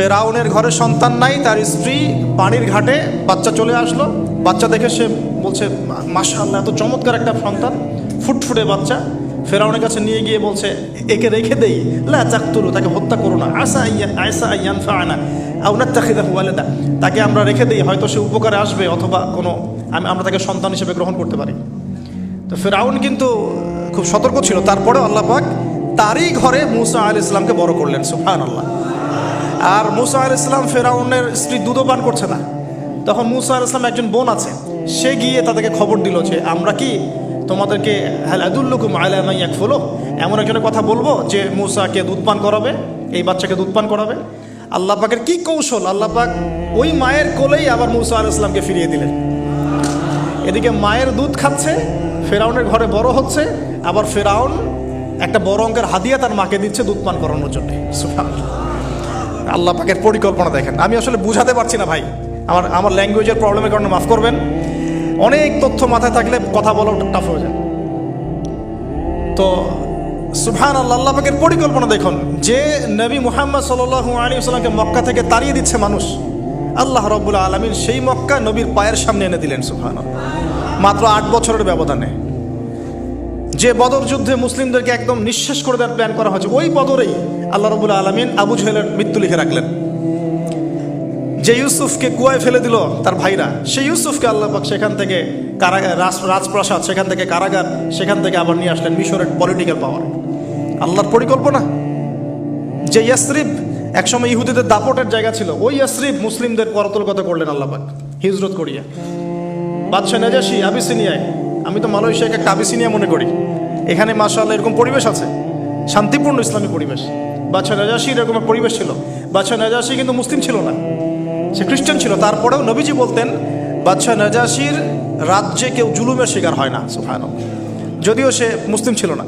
ফেরাউনের ঘরে সন্তান নাই, তার স্ত্রী পানির ঘাটে বাচ্চা চলে আসলো। বাচ্চা দেখে সে বলছে মাসাল্লাহ এত চমৎকার একটা সন্তান, ফুটফুটে বাচ্চা। ফেরাউনের কাছে নিয়ে গিয়ে বলছে, একে রেখে দেই। লা চাকতুলু তাকে হত্যা করো না। আশা আইয়া আয়সা আইয়ান ফানা আউনার তাকিদা ওয়ালেদা। তাকে আমরা রেখে দিই, হয়তো সে উপকারে আসবে অথবা কোনো, আমি, আমরা তাকে সন্তান হিসেবে গ্রহণ করতে পারি। তো ফেরাউন কিন্তু খুব সতর্ক ছিল। তারপরেও আল্লাহ পাক তারই ঘরে মুসা আল ইসলামকে বড় করলেন সুফান আল্লাহ আর মুসা আল ইসলাম ফেরাউনের স্ত্রী দুধও পান করছে না। তখন মুসা আল ইসলাম একজন বোন আছে, সে গিয়ে তাদেরকে খবর দিল যে, আমরা কি তোমাদেরকে হালাদুল্লুকুম আলামাই এক ফলো এমন একজনের কথা বলব যে, মুসাকে দুধ পান করাবে, এই বাচ্চাকে দুধ পান করাবে। আল্লাহ পাকের কি কৌশল? আল্লাহ পাক ওই মায়ের কোলেই আবার মুসা আল ইসলামকে ফিরিয়ে দিলেন। এদিকে মায়ের দুধ খাচ্ছে, ফেরাউনের ঘরে বড় হচ্ছে, আবার ফেরাউন একটা বড় অঙ্কের হাদিয়া তার মাকে দিচ্ছে দুধ পান করানোর জন্য। সুবহানাল্লাহ। আল্লাহ পাকের পরিকল্পনা দেখেন। আমি আসলে বুঝাতে পারছি না ভাই। আমার আমার ল্যাঙ্গুয়েজের প্রবলেমের কারণে মাফ করবেন। অনেক তথ্য মাথায় থাকলে কথা বলা টাফ হয়ে যায়। তো সুবহান আল্লাহ পাকের পরিকল্পনা দেখুন। যে নবী মুহাম্মদ সাল্লাল্লাহু আলাইহি সাল্লামকে মক্কা থেকে তাড়িয়ে দিচ্ছে মানুষ, আল্লাহ রব্বুল আলমিন সেই মক্কা নবীর পায়ের সামনে এনে দিলেন সুবহান মাত্র আট বছরের ব্যবধানে। যে বদর যুদ্ধে মুসলিমদেরকে একদম নিঃশেষ করে দেওয়ার প্ল্যান করা হয়েছে, ওই বদরেই আল্লাহ রবুল আলমিন আবু জহেলের মৃত্যু লিখে রাখলেন। যে ইউসুফকে কুয়ায় ফেলে দিল তার ভাইরা, সেই ইউসুফকে আল্লাহ পাক সেখান থেকে কারাগার রাজ- রাজপ্রাসাদ, সেখান থেকে কারাগার, সেখান থেকে আবার নিয়ে আসলেন মিশরের পলিটিক্যাল পাওয়ার আল্লাহর পরিকল্পনা? যে ইয়াসরিফ একসময় ইহুদিদের দাপটের জায়গা ছিল, ওই ইয়াসরিফ মুসলিমদের করতলগত করলেন আল্লাহ পাক, হিজরত করিয়া। বাদশাহ নাজাসি আবিসিনিয়ায়, আমি তো মালয়েশিয়াকে একটা আবিসিনিয়া মনে করি। এখানে মাশাআল্লাহ এরকম পরিবেশ আছে, শান্তিপূর্ণ ইসলামী পরিবেশ। বাদশাহ নাজাসির এরকম পরিবেশ ছিল। বাদশাহ নাজাসি কিন্তু মুসলিম ছিল না। সে খ্রিস্টান ছিল। তারপরেও নবীজি বলতেন, বাদশাহ নাজাসির রাজ্যে কেউ জুলুমের শিকার হয় না সুফায়ন যদিও সে মুসলিম ছিল না।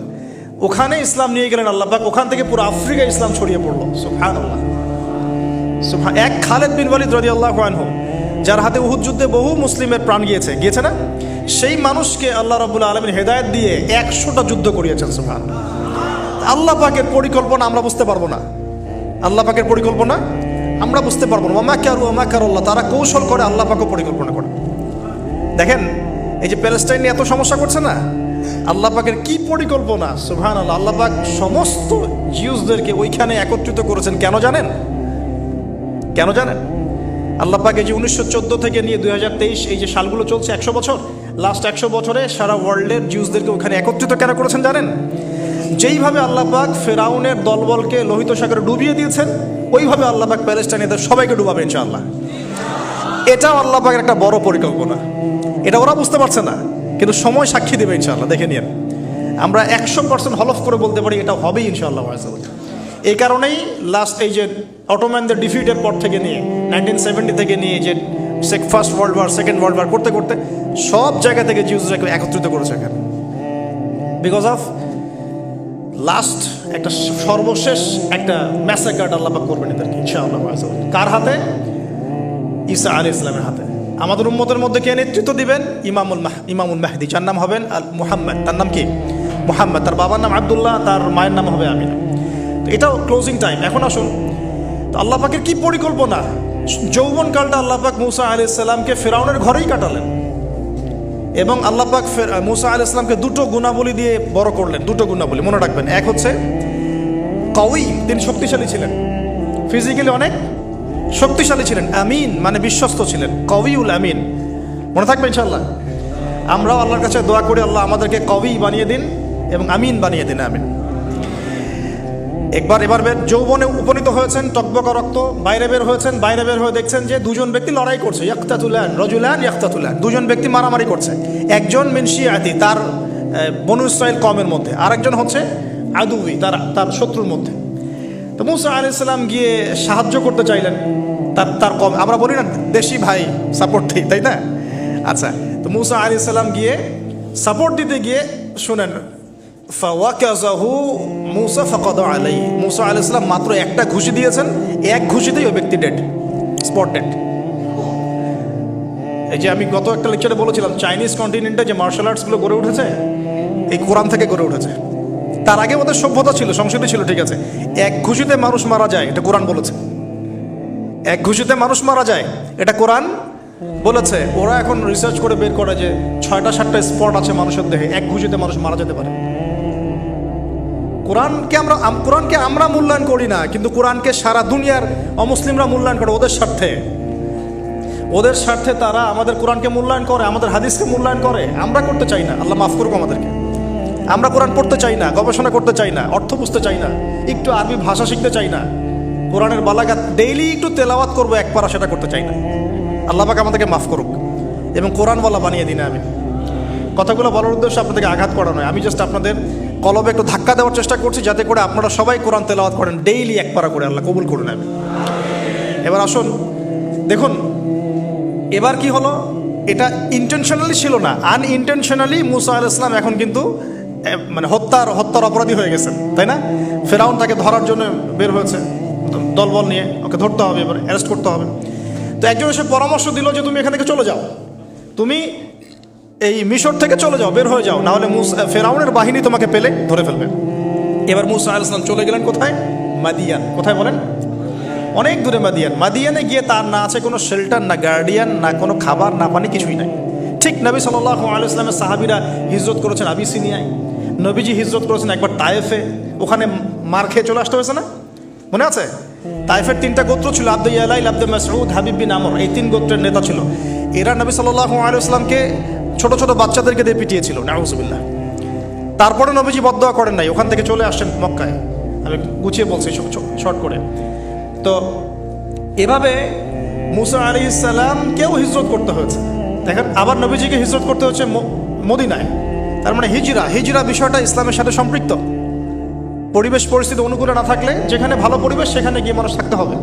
ওখানে ইসলাম নিয়ে গেলেন আল্লাহ পাক, ওখান থেকে পুরো আফ্রিকা ইসলাম ছড়িয়ে পড়ল সুফায়ন আল্লাহ এক খালেদ বিন ওয়ালিদ রাজি আল্লাহ আনহু, যার হাতে উহুদ যুদ্ধে বহু মুসলিমের প্রাণ গিয়েছে। গিয়েছে না? সেই মানুষকে আল্লাহ রবুল্লা আলমীর হেদায়ত দিয়ে একশোটা যুদ্ধ করিয়েছেন সুফান আল্লাহ পাকের পরিকল্পনা আমরা বুঝতে পারব না। আল্লাহ পাকের পরিকল্পনা আমরা বুঝতে পারব না। ওমা কারু, ওমা কারুল্লাহ, তারা কৌশল করে আল্লাহ পাকও পরিকল্পনা করে। দেখেন, এই যে প্যালেস্টাইন নিয়ে এত সমস্যা করছে না? আল্লাহ পাকের কি পরিকল্পনা? সুবহান আল্লাহ আল্লাহ পাক সমস্ত জিউসদেরকে ওইখানে একত্রিত করেছেন। কেন জানেন? কেন জানেন? আল্লাহ পাক এই যে উনিশশো চোদ্দ থেকে নিয়ে দুই হাজার তেইশ এই যে সালগুলো চলছে একশো বছর লাস্ট একশো বছরে সারা ওয়ার্ল্ডের জিউসদেরকে ওখানে একত্রিত কেন করেছেন জানেন? যেইভাবে আল্লাহ পাক ফেরাউনের দলবলকে লোহিত সাগরে ডুবিয়ে দিয়েছেন, ওইভাবে আল্লাহ পাক প্যালেস্টাইনিদের সবাইকে ডুবাবে, ইনশাআল্লাহ। এটাও আল্লাহ পাকের একটা বড় পরিকল্পনা। এটা ওরা বুঝতে পারছে না, কিন্তু সময় সাক্ষী দেবে, ইনশাআল্লাহ। দেখে নিন আমরা একশো পার্সেন্ট হলফ করে বলতে পারি, এটা হবেই, ইনশাআল্লাহ, আল্লাহ এই কারণেই লাস্ট এই যে অটোম্যানদের ডিফিটের পর থেকে নিয়ে নাইনটিন সেভেন্টি থেকে নিয়ে যে first world war second world war করতে করতে, সব জায়গা থেকে জিউজরাকে একত্রিত করেছে এখানে। বিকজ অফ লাস্ট একটা সর্বশেষ একটা ম্যাসাকার্ড আল্লাহ পাক করবেন এদেরকে, ইনশাআল্লাহ কার হাতে? ঈসা আলী ইসলামের হাতে। আমাদের উম্মতের মধ্যে কে নেতৃত্ব দিবেন? ইমামুল মাহ, ইমামুল মাহদি। যার নাম হবেন আল মুহাম্মদ। তার নাম কি? মুহাম্মদ। তার বাবার নাম আবদুল্লাহ, তার মায়ের নাম হবে আমিনা। তো এটাও ক্লোজিং টাইম এখন আসুন। তো আল্লাহ পাকের কি পরিকল্পনা? যৌবনকালটা আল্লাহ পাক মুসা আলি ইসলামকে ফেরাউনের ঘরেই কাটালেন। এবং আল্লাহ পাক ফের- মুসা আল ইসলামকে দুটো গুণাবলী দিয়ে বড় করলেন। দুটো গুণাবলী, মনে রাখবেন। এক হচ্ছে কউই তিনি শক্তিশালী ছিলেন। ফিজিক্যালি অনেক শক্তিশালী ছিলেন। আমিন মানে বিশ্বস্ত ছিলেন। কবিউল আমিন। মনে থাকবে ইনশাল্লাহ আমরাও আল্লাহর কাছে দোয়া করি, আল্লাহ আমাদেরকে কবি বানিয়ে দিন এবং আমিন বানিয়ে দিন, আমিন। একবার এবার বের যৌবনে উপনীত হয়েছেন টকবকা রক্ত বাইরে বের হয়েছেন বাইরে বের হয়ে দেখছেন যে দুজন ব্যক্তি লড়াই করছে। ইয়াক্তাতুলান রজুলান ইয়াক্তাতুলান। দুজন ব্যক্তি মারামারি করছে। একজন মিনশি আতি তার আহ, বনু ইসরায়েল কমের মধ্যে। আরেকজন হচ্ছে আদুবি তার তার শত্রুর মধ্যে। তো মুসা আলি সাল্লাম গিয়ে সাহায্য করতে চাইলেন তার তার কম আমরা বলি না দেশি ভাই সাপোর্ট দিই তাই না? আচ্ছা তো মুসা আলি সাল্লাম গিয়ে সাপোর্ট দিতে গিয়ে শুনেন ফাওয়াকাজাহু মুসা ফাকাদ আলাই মুসা আলি সাল্লাম মাত্র একটা ঘুষি দিয়েছেন, এক ঘুষিতেই ওই ব্যক্তি ডেড স্পট ডেড এই যে আমি গত একটা লেকচারে বলেছিলাম চাইনিজ কন্টিনেন্টে যে মার্শাল আর্টসগুলো গড়ে উঠেছে, এই কোরআন থেকে গড়ে উঠেছে। তার আগে ওদের সভ্যতা ছিল সংসদে ছিল, ঠিক আছে। এক ঘুষিতে মানুষ মারা যায়, এটা কোরআন বলেছে। এক ঘুষিতে মানুষ মারা যায়, এটা কোরআন বলেছে। ওরা এখন রিসার্চ করে বের করে যে ছয়টা, সাতটা স্পট আছে মানুষের দেহে, এক ঘুষিতে মানুষ মারা যেতে পারে। কোরআনকে আমরা, আম- কোরআনকে আমরা মূল্যায়ন করি না, কিন্তু কোরআনকে সারা দুনিয়ার অমুসলিমরা মূল্যায়ন করে ওদের স্বার্থে। ওদের স্বার্থে তারা আমাদের কোরআনকে মূল্যায়ন করে, আমাদের হাদিসকে মূল্যায়ন করে। আমরা করতে চাই না। আল্লাহ মাফ করুক আমাদেরকে। আমরা কোরআন পড়তে চাই না, গবেষণা করতে চাই না, অর্থ বুঝতে চাই না, একটু আরবি ভাষা শিখতে চাই না। কোরআনের বালাগাত, ডেইলি একটু তেলাওয়াত করব, এক পারা সেটা করতে চাই না। আল্লাহ পাক আমাদেরকে মাফ করুক। এবং কোরআনওয়ালা বানিয়ে দিন আমি কথাগুলো বলার উদ্দেশ্য আপনাদেরকে আঘাত করা নয়। আমি জাস্ট আপনাদের কলবে একটু ধাক্কা দেওয়ার চেষ্টা করছি, যাতে করে আপনারা সবাই কোরআন তেলাওয়াত করেন। ডেইলি এক পারা করে আল্লাহ কবুল করে নেবে এবার আসুন, দেখুন, এবার কি হলো? এটা ইন্টেনশনালি ছিল না। আনইনটেনশনালি মুসা আল ইসলাম এখন কিন্তু মানে হত্যার হত্যার অপরাধী হয়ে গেছেন, তাই না? ফেরাউন তাকে ধরার জন্য বের হয়েছে। দলবল নিয়ে ওকে ধরতে হবে, এবার অ্যারেস্ট করতে হবে। তো একজন এসে পরামর্শ দিল যে, তুমি এখান থেকে চলে যাও। তুমি এই মিশর থেকে চলে যাও, বের হয়ে যাও। নাহলে ফেরাউনের বাহিনী তোমাকে পেলে ধরে ফেলবে। এবার মুসা আল ইসলাম চলে গেলেন কোথায়? মাদিয়ান। কোথায় বলেন? অনেক দূরে মাদিয়ান। মাদিয়ানে গিয়ে তার না আছে কোনো শেল্টার না গার্ডিয়ান না কোনো খাবার, না পানি, কিছুই নাই। ঠিক নবী সাল্লাহ আলাইসলামের সাহাবিরা হিজরত করেছেন আবিসিনিয়ায়। নবীজি হিজরত করেছেন একবার তায়েফে। ওখানে মার খেয়ে চলে আসতে হয়েছে না? মনে আছে? তাইফের তিনটা গোত্র ছিল আব্দ ইয়ালাই আব্দ মাসউদ, হাবিব বিন আমর। এই তিন গোত্রের নেতা ছিল। এরা নবী সাল্লাহ আলাইসলামকে ছোট ছোট বাচ্চাদেরকে দিয়ে পিটিয়েছিল, নাউজুবিল্লাহ। তারপরে নবীজি বদয়া করেন নাই, ওখান থেকে চলে আসছেন মক্কায়। আমি গুছিয়ে বলছি শর্ট করে। তো এভাবে মুসা আলী ইসাল্লামকেও হিজরত করতে হয়েছে। দেখেন, আবার নবীজিকে হিজরত করতে হচ্ছে মদিনায়। তার মানে হিজরা হিজরা বিষয়টা ইসলামের সাথে সম্পৃক্ত। পরিবেশ পরিস্থিতি অনুকূলে না থাকলে যেখানে ভালো পরিবেশ, সেখানে গিয়ে মানুষ থাকতে হবে।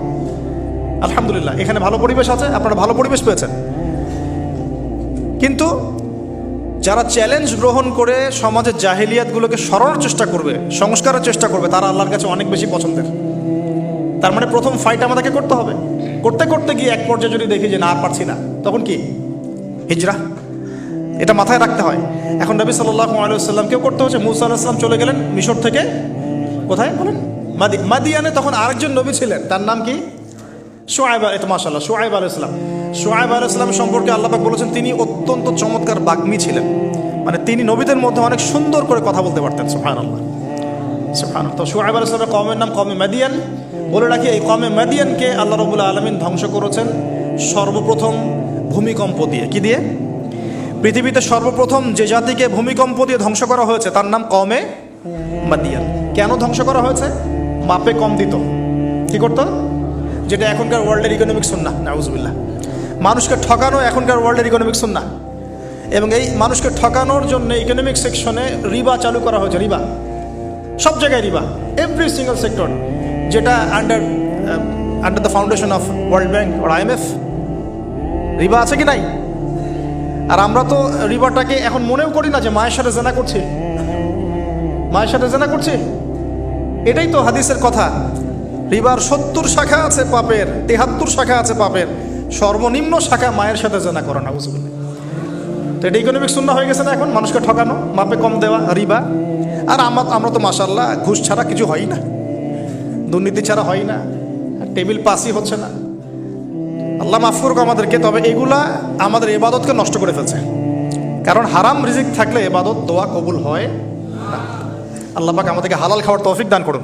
আলহামদুলিল্লাহ, এখানে ভালো পরিবেশ আছে, আপনারা ভালো পরিবেশ পেয়েছেন। কিন্তু যারা চ্যালেঞ্জ গ্রহণ করে সমাজের জাহিলিয়াতগুলোকে সরানোর চেষ্টা করবে, সংস্কারের চেষ্টা করবে, তারা আল্লাহর কাছে অনেক বেশি পছন্দের। তার মানে প্রথম ফাইট আমাদেরকে করতে হবে। করতে করতে গিয়ে এক পর্যায়ে যদি দেখি যে না পারছি না, তখন কি? হিজরা। এটা মাথায় রাখতে হয়। এখন নবী সাল্লাহ আলাইসাল্লামকেও করতে হচ্ছে মুসা চলে গেলেন মিশর থেকে। কোথায়? বলেন? মাদি, মাদিয়ানে তখন আরেকজন নবী ছিলেন। তার নাম কি? সোয়াইব মাসাল্লাহ সোয়াইব আল ইসলাম সোয়াইব আল ইসলাম সম্পর্কে আল্লাপাক বলেছেন, তিনি অত্যন্ত চমৎকার বাগ্মী ছিলেন। মানে তিনি নবীদের মধ্যে অনেক সুন্দর করে কথা বলতে পারতেন সোহান আল্লাহ সুবহান তো শুআইব আলাইহিস সালামের কওমের নাম কমে মাদিয়ান। বলে রাখি, এই কমে মাদিয়ানকে আল্লাহ রবুল্লা আলমিন ধ্বংস করেছেন সর্বপ্রথম ভূমিকম্প দিয়ে। কি দিয়ে? পৃথিবীতে সর্বপ্রথম যে জাতিকে ভূমিকম্প দিয়ে ধ্বংস করা হয়েছে, তার নাম কমে মাদিয়ান। কেন ধ্বংস করা হয়েছে? মাপে কম দিত। কি করতো? যেটা এখনকার ওয়ার্ল্ডের ইকোনমিক সুন্না নাউজুবিল্লাহ। মানুষকে ঠকানো এখনকার ওয়ার্ল্ডের ইকোনমিক সুন্না এবং এই মানুষকে ঠকানোর জন্য ইকোনমিক সেকশনে রিবা চালু করা হয়েছে, রিবা। সব জায়গায় রিবা এভরি সিঙ্গেল সেক্টর যেটা under under the foundation of World Bank or IMF রিবা আছে কি নাই? আর আমরা তো রিবাটাকে এখন মনেও করি না যে মায়ের সাথে জেনা করছি। মায়ের সাথে জেনা করছি। এটাই তো হাদিসের কথা। রিবার সত্তর শাখা আছে পাপের, তেহাত্তর শাখা আছে পাপের। সর্বনিম্ন শাখা মায়ের সাথে জেনা করা না বুঝবেন তো এটা ইকোনমিক শূন্য হয়ে গেছে না এখন? মানুষকে ঠকানো, মাপে কম দেওয়া, রিবা। আর আমার আমরা তো মাসাল্লাহ ঘুষ ছাড়া কিছু হয় না। দুর্নীতি ছাড়া হয় না। টেবিল পাসই হচ্ছে না। আল্লাহ মাফ করুক আমাদেরকে, তবে এগুলা আমাদের এবাদতকে নষ্ট করে ফেলছে। কারণ হারাম রিজিক থাকলে এবাদত দোয়া কবুল হয় আল্লাহ পাক আমাদেরকে হালাল খাওয়ার তৌফিক দান করুন।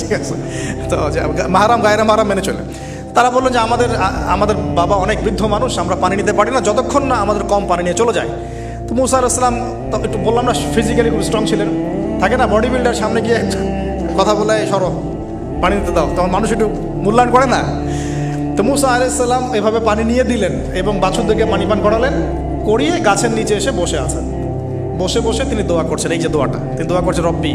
ঠিক আছে? তো মাহারাম, গায়রা মাহারাম মেনে চলে। তারা বলল যে আমাদের আমাদের বাবা অনেক বৃদ্ধ মানুষ, আমরা পানি নিতে পারি না, যতক্ষণ না আমাদের কম পানি নিয়ে চলে যায়। তো মুসা আসলাম তো একটু বললাম না ফিজিক্যালি খুব স্ট্রং ছিলেন। থাকে না বডি বিল্ডার সামনে গিয়ে কথা বলে, সরো, পানি নিতে দাও। তখন মানুষ একটু মূল্যায়ন করে না। তো মুসা আলাইসাল্লাম এভাবে পানি নিয়ে দিলেন এবং বাছুরদেরকে পানি পান করালেন, করিয়ে গাছের নিচে এসে বসে আছেন। বসে বসে তিনি দোয়া করছেন, এই যে দোয়াটা, তিনি দোয়া করছেন, রব্বি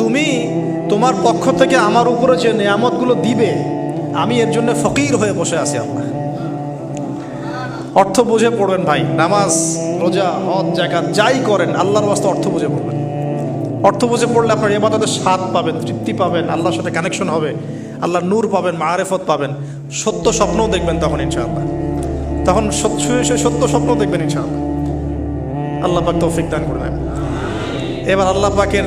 তুমি তোমার পক্ষ থেকে আমার উপরে যে নিয়ামতগুলো দিবে, আমি এর জন্য ফকির হয়ে বসে আছি আল্লাহ। অর্থ বুঝে পড়বেন ভাই, নামাজ, রোজা, হজ জাকাত যাই করেন, আল্লাহর বাস্তে অর্থ বুঝে পড়বেন। অর্থ বুঝে পড়লে আপনার এবাদতের স্বাদ পাবেন, তৃপ্তি পাবেন, আল্লাহর সাথে কানেকশন হবে, আল্লাহর নূর পাবেন, মারেফত পাবেন, সত্য স্বপ্নও দেখবেন তখন ইনশাআল্লাহ। তখন সত্য স্বপ্ন দেখবেন ইনশাআল্লাহ। আল্লাহ পাক তৌফিক দান করলেন এবার আল্লাহ পাকের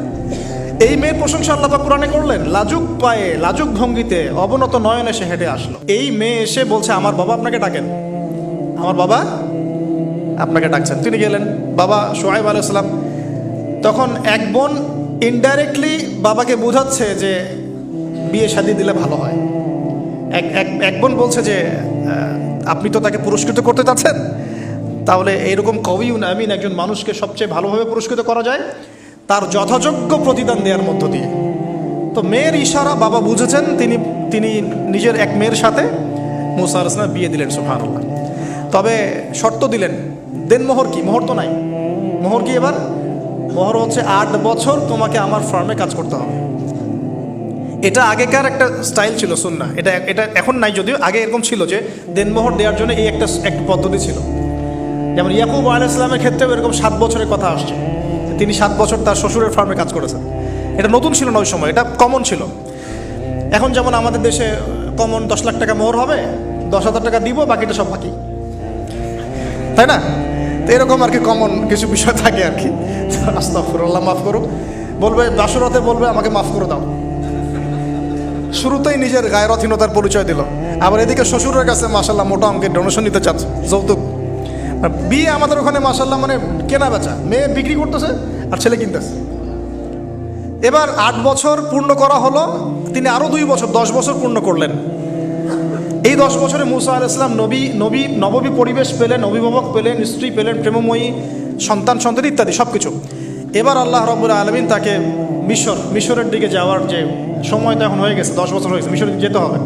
এই মেয়ের প্রশংসা আল্লাহ কোরআনে করলেন, লাজুক পায়ে, লাজুক ভঙ্গিতে, অবনত নয়নে সে হেঁটে আসলো। এই মেয়ে এসে বলছে, আমার বাবা আপনাকে ডাকেন। আমার বাবা? আপনাকে ডাকছেন। তিনি গেলেন। বাবা, সোহাইব আলাইসালাম তখন এক বোন ইনডাইরেক্টলি বাবাকে বোঝাচ্ছে যে বিয়ে শাদি দিলে ভালো হয়। এক এক এক বোন বলছে যে আপনি তো তাকে পুরস্কৃত করতে চাচ্ছেন? তাহলে এইরকম কবিউন আমিন একজন মানুষকে সবচেয়ে ভালোভাবে পুরস্কৃত করা যায়? তার যথাযোগ্য প্রতিদান দেওয়ার মধ্য দিয়ে। তো মেয়ের ইশারা বাবা বুঝেছেন, তিনি তিনি নিজের এক মেয়ের সাথে মুসা বিয়ে দিলেন সুফানুল্লাহ তবে শর্ত দিলেন, দেন মোহর কি? মোহর তো নাই। মোহর কি এবার? মোহর হচ্ছে আট বছর তোমাকে আমার ফার্মে কাজ করতে হবে। এটা আগেকার একটা স্টাইল ছিল সুন্না এটা এটা এখন নাই যদিও, আগে এরকম ছিল যে দেনমোহর দেওয়ার জন্য এই একটা একটা পদ্ধতি ছিল। যেমন ইয়াকুব আলাইসলামের ক্ষেত্রেও এরকম সাত বছরের কথা আসছে। তিনি সাত বছর তার শ্বশুরের ফার্মে কাজ করেছেন। এটা নতুন ছিল না ওই সময়, এটা কমন ছিল। এখন যেমন আমাদের দেশে কমন দশ লাখ টাকা মোহর হবে, দশ হাজার টাকা দিব, বাকিটা সব বাকি। তাই না? তো এরকম আর কি কমন কিছু বিষয় থাকে আর কি। আস্তাফুরাল্লাহ মাফ করুক। বলবে, বাসরাতে বলবে, আমাকে মাফ করে দাও। শুরুতেই নিজের গায়রথীনতার পরিচয় দিল। আবার এদিকে শ্বশুরের কাছে মাসাল্লাহ মোটা অঙ্কের ডোনেশন নিতে চাচ্ছে। যৌতুক। বিয়ে আমাদের ওখানে মাসাল্লাহ মানে কেনা বেচা মেয়ে বিক্রি করতেছে আর ছেলে কিনতেছে এবার আট বছর পূর্ণ করা হলো, তিনি আরও দুই বছর, দশ বছর পূর্ণ করলেন। এই দশ বছরে মুসা আল ইসলাম নবী নবী, নববী পরিবেশ পেলেন, অভিভাবক পেলেন, স্ত্রী পেলেন, প্রেমময়ী, সন্তান সন্তান ইত্যাদি সব কিছু এবার আল্লাহ রব্বুল আলমিন তাকে মিশর, মিশরের দিকে যাওয়ার যে সময় তো এখন হয়ে গেছে, দশ বছর হয়েছে মিশরে যেতে হবে।